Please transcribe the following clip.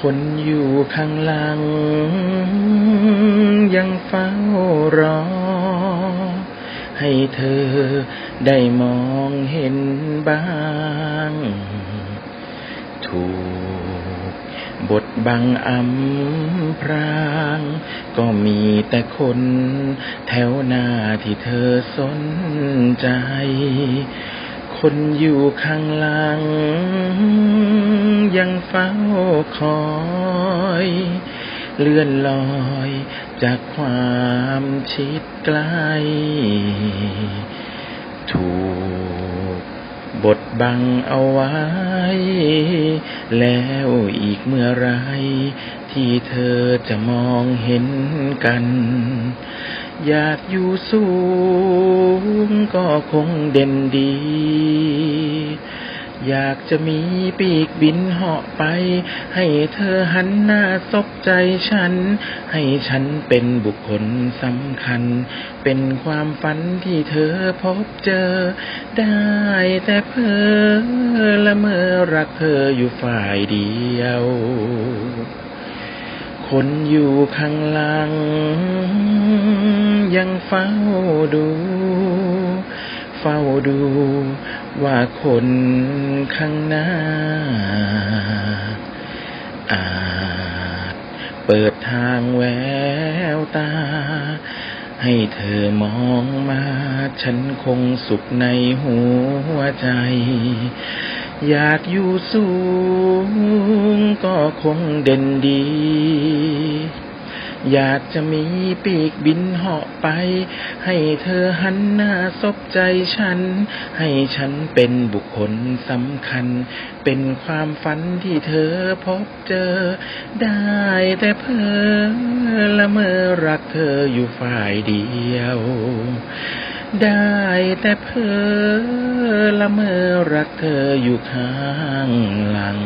คนอยู่ข้างหลัง ยังเฝ้ารอ ให้เธอได้มองเห็นบ้าง ถูกบทบังอำพราง ก็มีแต่คนแถวหน้าที่เธอสนใจ คนอยู่ข้างหลัง ยังเฝ้าคอยเลื่อนลอยจากความชิดใกล้ถูกบทบังเอาไว้ แล้วอีกเมื่อไร ที่เธอจะมองเห็นกัน อยากอยู่สูงก็คงเด่นดี อยากจะมีปีกบินเหาะไป ให้เธอหันหน้าซบใจฉัน ให้ฉันเป็นบุคคลสำคัญ เป็นความฝันที่เธอพบเจอ ได้แต่เพ้อละเมอรักเธออยู่ฝ่ายเดียว คนอยู่ข้างหลัง ยังเฝ้าดู ดูว่าคนข้างหน้า อาจเปิดทางแววตา ให้เธอมองมา ฉันคงสุขในหัวใจ อยากอยู่สูงก็คงเด่นดี อยากจะมีปีกบินเหาะไป ให้เธอหันหน้าซบใจฉัน ให้ฉันเป็นบุคคลสำคัญ เป็นความฝันที่เธอพบเจอ ได้แต่เพ้อละเมอรักเธออยู่ฝ่ายเดียว ได้แต่เพ้อละเมอรักเธออยู่ข้างหลัง